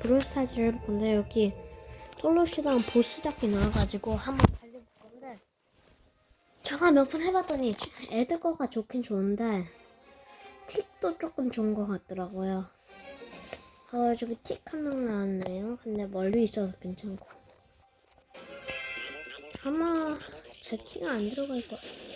브롤스타즈를 해볼건데 여기 솔로시랑 보스 잡기 나와가지고 한번 달려볼 건데 제가 몇 번 해봤더니 애들 거가 좋긴 좋은데 틱도 조금 좋은 것 같더라고요. 아 저기 틱 한 명 나왔네요. 근데 멀리 있어서 괜찮고 아마 제 키가 안 들어갈 것 같아요.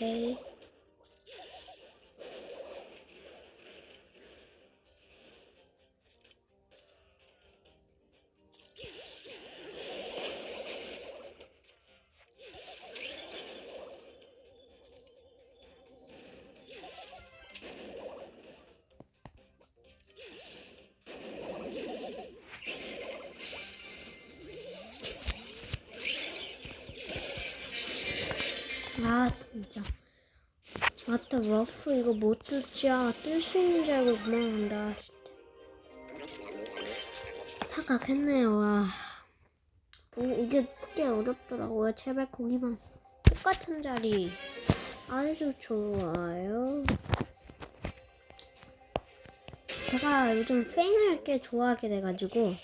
오 아 진짜. 맞다 러프 이거 못 뚫지야. 뜰수 있는 줄 알고 도망간다 진짜. 착각했네요 와. 뭐, 이게 꽤 어렵더라고요. 제발 거기만 똑같은 자리. 아주 좋아요. 제가 요즘 팬을 꽤 좋아하게 돼가지고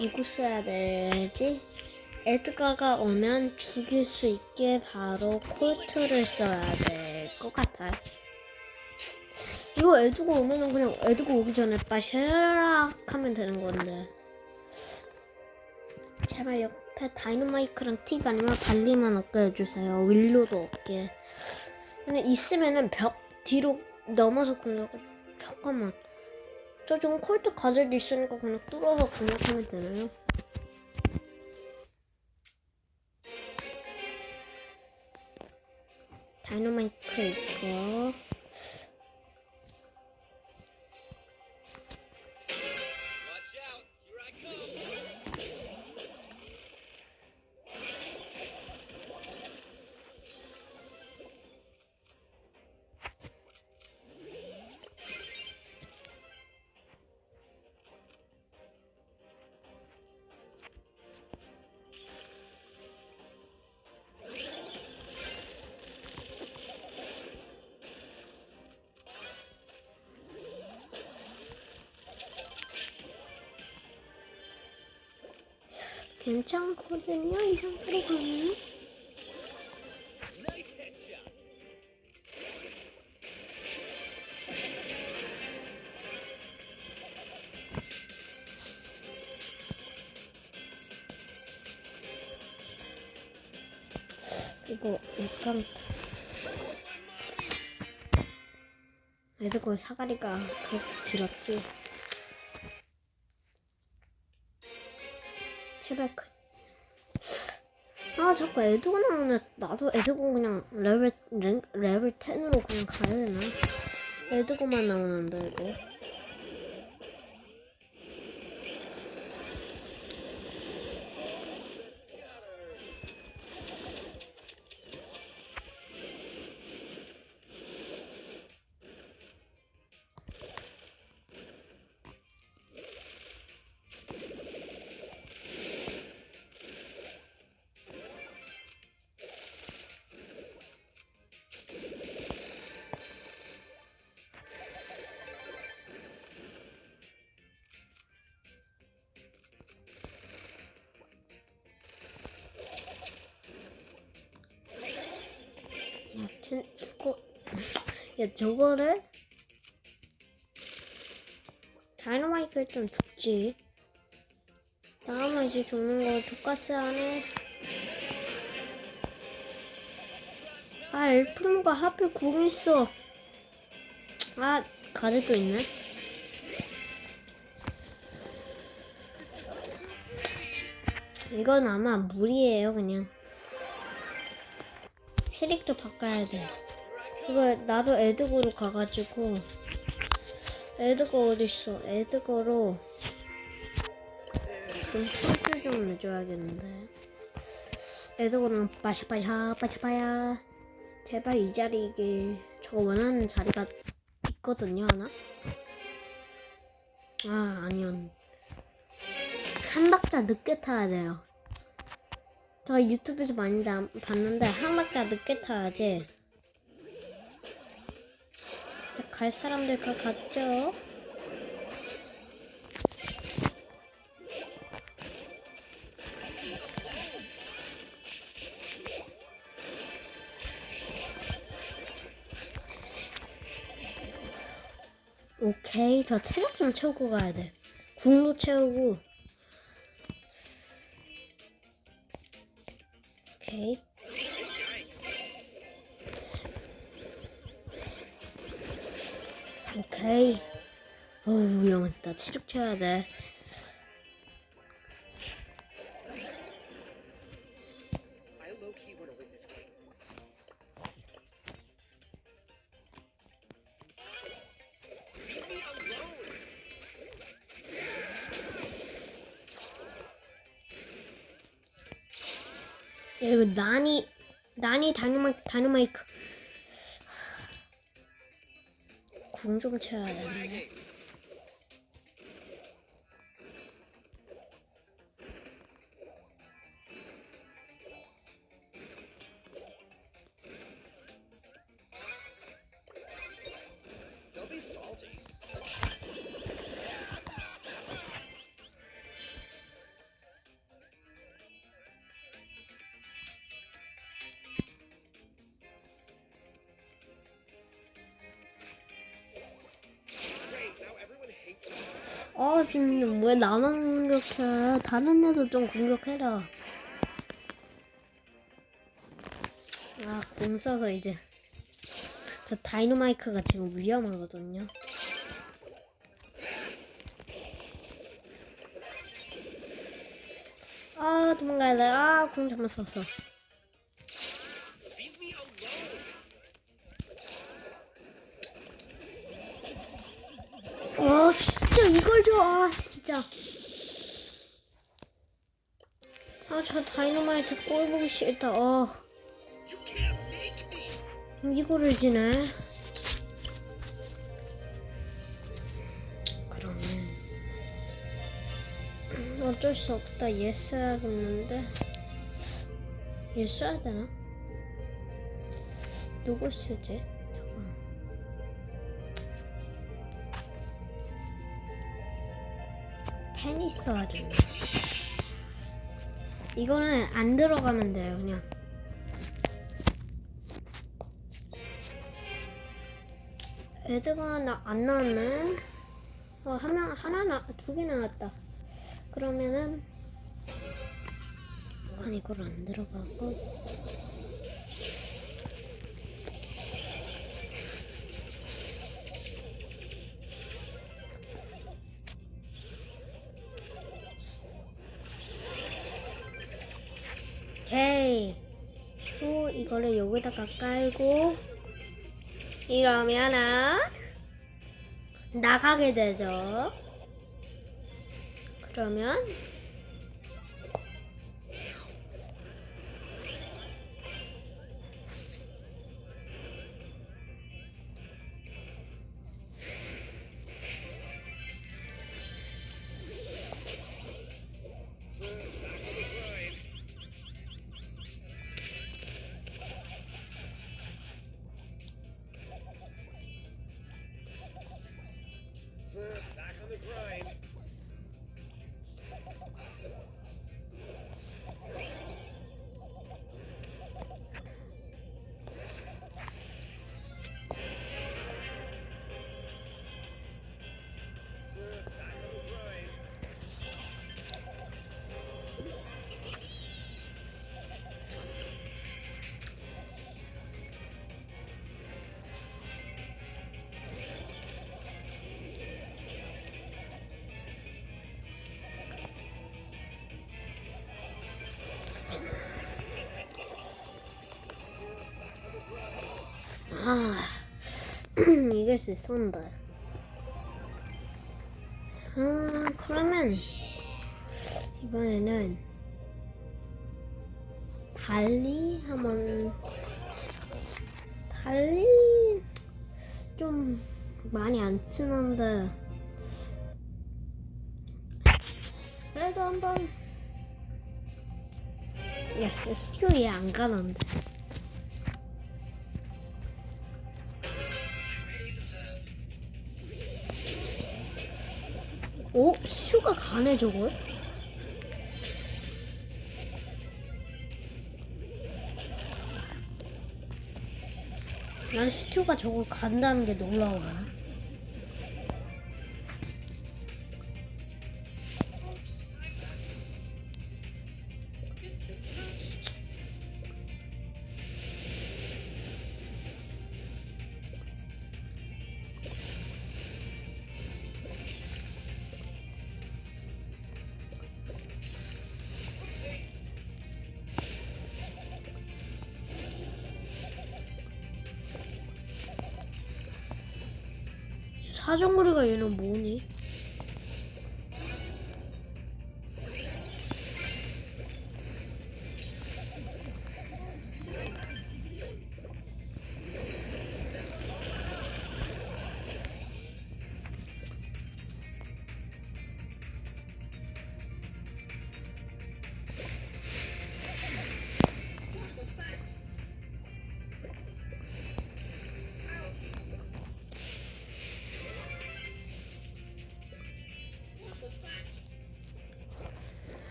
누구 써야 되지? 에드가가 오면 죽일 수 있게 바로 콜트를 써야 될 것 같아요. 이거 에드가 오면은 그냥 에드가 오기 전에 빠샤락 하면 되는 건데. 제발 옆에 다이너마이크랑 틱 아니면 발리만 없게 해주세요. 윌로도 없게. 근데 있으면은 벽 뒤로 넘어서 그냥 잠깐만 저 지금 콜트 가젤도 있으니까 그냥 뚫어서 공략하면 되나요? 다이너마이크 있고 괜찮거든요 이 상태로 가면! 이거 약간 애들고 사다리가 그렇게 길었지 제발 그... 아 자꾸 애드고 나오네 나도 애드고 그냥 레벨 랭, 레벨 10으로 그냥 가야 되나? 애드고만 나오는데 이거 야 저거를 다이너마이트 일단 죽지. 다음은 이제 죽는 거 독가스 안에 아 엘프림과 하필 궁 있어. 아 가드도 있네. 이건 아마 물이에요 그냥. 시릭도 바꿔야 돼 이거 나도 에드거로 가가지고 에드거 어딨어? 에드거로 좀 꿀꿀 좀 내줘야겠는데. 에드거는 빠샤빠샤 빠샤빠야. 제발 이 자리길 저거 원하는 자리가 있거든요 하나? 아 아니요. 한 박자 늦게 타야 돼요. 저 유튜브에서 많이 나- 봤는데 한 박자 늦게 타야지 갈 사람들 가 갔죠? 오케이 저 체력 좀 채우고 가야 돼 궁도 채우고 위험했다 체력 채워야 돼. 야, 이거 난이 난이 다이너마이 다이너마이크 궁 좀 채워야 되는 아 진짜 왜 나만 공격해? 다른 애도 좀 공격해라. 아궁 써서 이제. 저 다이너마이크가 지금 위험하거든요. 아 도망가야 돼아궁 잘못 썼어. Leave me alone. 와 진짜 이걸 줘아 진짜 아 저 다이너마이트 꼴 보기 싫다 어. 이거를 지네 그러면 음, 어쩔 수 없다 얘 써야겠는데 얘 써야 되나? 누구 쓰지? 펜이 써야 되나? 이거는 안 들어가면 돼요 그냥 애드가 나, 안 나왔네. 어, 하나, 하나, 나, 두 개 나왔다. 그러면은, 아니, 이걸 안 들어가고. 이거를 여기다가 깔고, 이러면은 나가게 되죠. 그러면 이길 수 있었는데. 아, 그러면 이번에는 달리 한번 달리 좀 많이 안 치는데 그래도 한번 야 스튜디오에 안 가는데 오? 슈가 가네 저걸? 난 슈가 저걸 간다는 게 놀라워요 사정거리가 얘는 뭐니?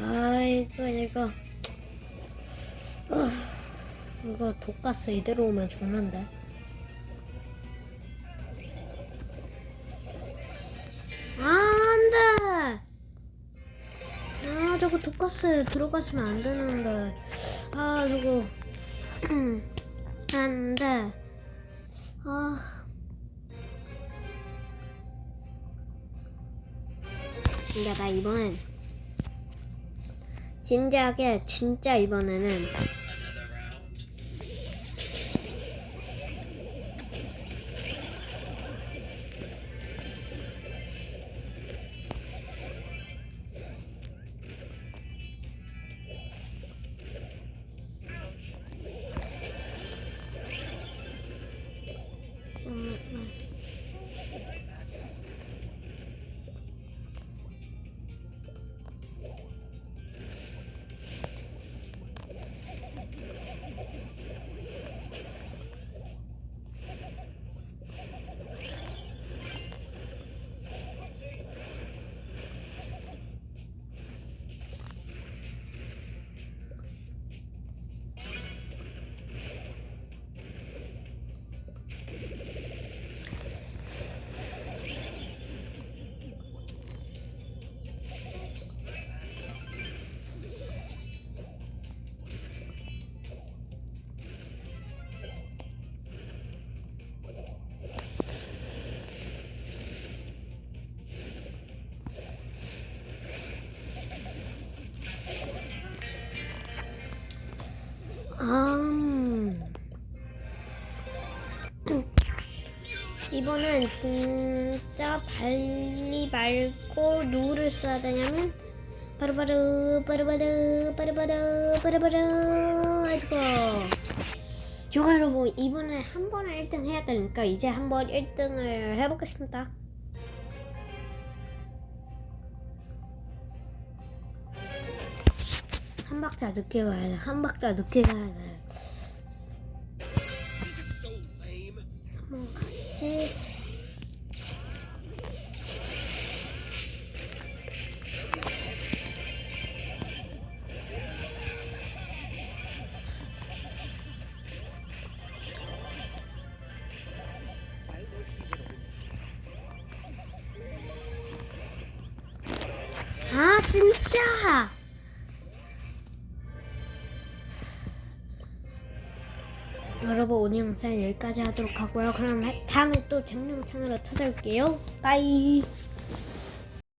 아이고 이거. 아, 이거 독가스 이대로 오면 죽는데. 아 안돼! 아 저거 독가스 들어갔으면 안 되는데. 아 저거. 안돼. 아. 근데 나 이번엔 진지하게 진짜 이번에는 이번엔 진짜 발리 말고 누구를 써야 되냐면 바로바로 바로바로 바로바로 바로바로 아이고 제가 여러분 이번에 한 번에 1등 해야 되니까 이제 한번 1등을 해보겠습니다 한 박자 늦게 가야 돼 한 박자 늦게 가야 돼. 한번 같이 영상 여기까지 하도록 하고요. 그럼 다음에 또 영상으로 찾아올게요. 빠이.